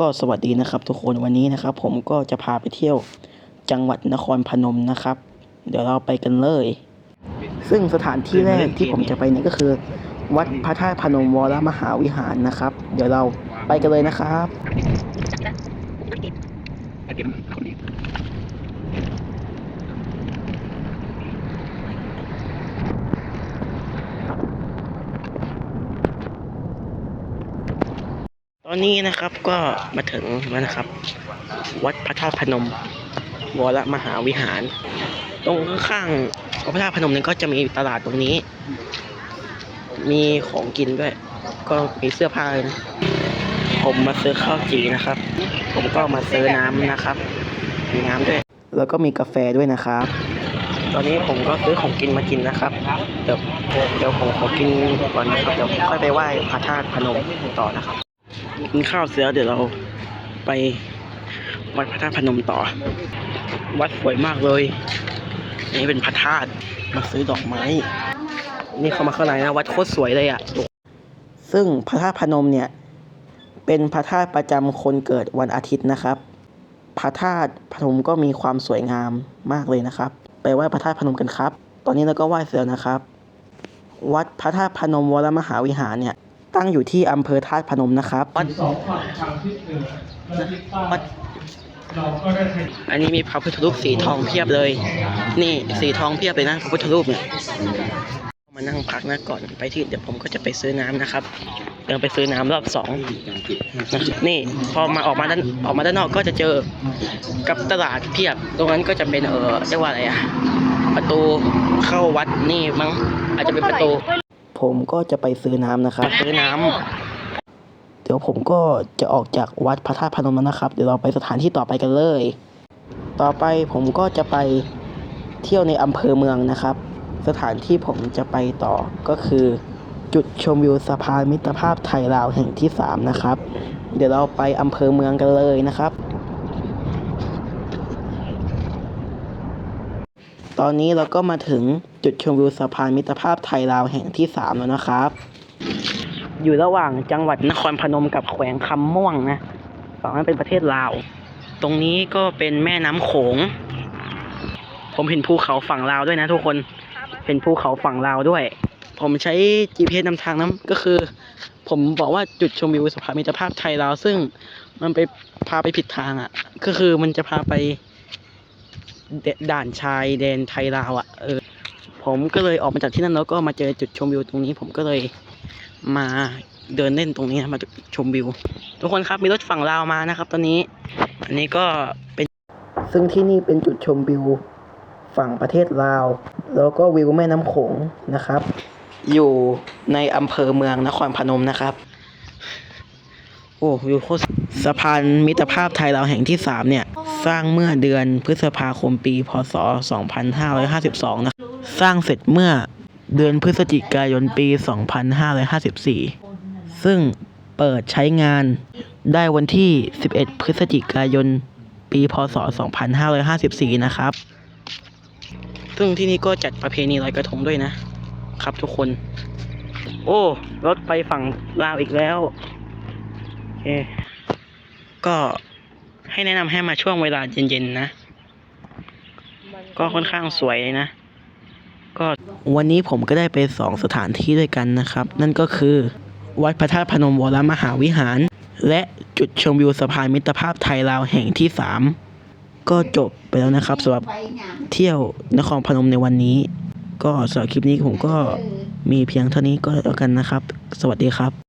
ก็สวัสดีนะครับ ทุกคนวันนี้นะครับ ผมก็จะพาไปเที่ยวจังหวัดนครพนมนะครับ เดี๋ยวเราไปกันเลย ซึ่งสถานที่แรกที่ผมจะไปเนี่ยก็คือ วัดพระธาตุพนมวรมหาวิหารนะครับ เดี๋ยวเราไปกันเลยนะครับ อนนี้นะครับก็มาถึงแล้วนะครับ วัดพระธาตุพนม วรมหาวิหาร ตรงข้างวัดพระธาตุพนมนั้นก็จะมีตลาดตรงนี้ มีของกินด้วย ก็มีเสื้อผ้าเลยนะผมมาซื้อข้าวจีนะครับ ผมก็มาซื้อน้ำนะครับ มีน้ำด้วย แล้วก็มีกาแฟด้วยนะครับ ตอนนี้ผมก็ซื้อของกินมากินนะครับ เดี๋ยวเดี๋ยวผมขอกินก่อนนะครับ เดี๋ยวค่อยไปไหว้พระธาตุพนมต่อนะครับ กินข้าวเสร็จแล้วเดี๋ยวเราไปวัดพระธาตุพนมต่อ วัดสวยมากเลย นี่เป็นพระธาตุมาซื้อดอกไม้ นี่เข้ามาข้างในนะวัดโคตรสวยเลยอะ่ะ ซึ่งพระธาตุพนมเนี่ย เป็นพระธาตุประจำคนเกิดวันอาทิตย์นะครับ พระธาตุพนมก็มีความสวยงามมากเลยนะครับ ไปไหว้พระธาตุพนมกันครับ ตอนนี้เราก็ไหว้เสร็จนะครับ วัดพระธาตุพนมวรมหาวิหารเนี่ย ตั้งอยู่ที่อำเภอธาตุพนมนะครับวัดสองฝั่งทางทิศเหนือและทิศใต้วัด เราก็ได้ให้อันนี้มีพระพุทธรูปสีทองเพียบเลย นี่สีทองเพียบเลยนะพระพุทธรูปเนี่ยมานั่งพักนะก่อนไปที่เดี๋ยวผมก็จะไปซื้อน้ำนะครับเดินไปซื้อน้ำรอบสองนะนี่พอมาออกมาด้านออกมาด้านนอกก็จะเจอกับตลาดเพียบ ตรงนั้นก็จะเป็นเออเรียกว่าอะไรอะประตูเข้าวัดนี่มั้งอาจจะเป็นประตู ผมก็จะไปซื้อน้ำนะครับซื้อน้ำเดี๋ยวผมก็จะออกจากวัดพระธาตุพนมแล้วนะครับ เดี๋ยวเราไปสถานที่ต่อไปกันเลย ต่อไปผมก็จะไปเที่ยวในอำเภอเมืองนะครับ สถานที่ผมจะไปต่อก็คือ จุดชมวิวสะพานมิตรภาพไทยลาวแห่งที่ 3 นะครับ เดี๋ยวเราไปอำเภอเมืองกันเลยนะครับ ตอนนี้เราก็มาถึงจุดชมวิวสะพานมิตรภาพไทยลาวแห่งที่ 3 แล้วนะครับ อยู่ระหว่างจังหวัดนครพนมกับแขวงคำม่วงนะฝั่งนั้นเป็นประเทศลาว ตรงนี้ก็เป็นแม่น้ำโขง ผมเห็นภูเขาฝั่งลาวด้วยนะทุกคนเห็นภูเขาฝั่งลาวด้วย ผมใช้ GPS นำทางนั้นก็คือ ผมบอกว่าจุดชมวิวสะพานมิตรภาพไทยลาวซึ่งมันไปพาไปผิดทางอะ ก็คือมันจะพาไป ดด่านชายแดนไทยลาวอะเออผมก็เลยออกมาจากที่นั่นแล้วก็มาเจอจุดชมวิวตรงนี้ ผมก็เลยมาเดินเล่นตรงนี้นะมาชมวิว ทุกคนครับมีรถฝั่งลาวมานะครับ ตอนนี้ อันนี้ก็เป็น ซึ่งที่นี่เป็นจุดชมวิวฝั่งประเทศลาว แล้วก็วิวแม่น้ำโขงนะครับ อยู่ในอำเภอเมืองนครพนมนะครับ โอ้วิวโคตรสะพานมิตรภาพไทยลาวแห่งที่3เนี่ย สร้างเมื่อเดือนพฤษภาคมปี พศ 2552 นะ สร้างเสร็จเมื่อเดือนพฤศจิกายนปี 2554 ซึ่งเปิดใช้งานได้วันที่ 11 พฤศจิกายน ปี พศ 2554 นะครับ ซึ่งที่นี่ก็จัดประเพณีลอยกระทงด้วยนะ ครับทุกคน โอ้ รถไปฝั่งลาวอีกแล้ว โอเค ก็ ให้แนะนำให้มาช่วงเวลาเย็นๆนะ ก็ค่อนข้างสวยเลยนะ ก็วันนี้ผมก็ได้ไปสองสถานที่ด้วยกันนะครับ นั่นก็คือ วัดพระธาตุพนมวรมหาวิหาร และจุดชมวิวสะพานมิตรภาพไทยลาวแห่งที่3ก็จบไปแล้วนะครับสำหรับเที่ยวนครพนมในวันนี้ ก็สำหรับคลิปนี้ผมก็มีเพียงเท่านี้ก็แล้วกันนะครับ สวัสดีครับ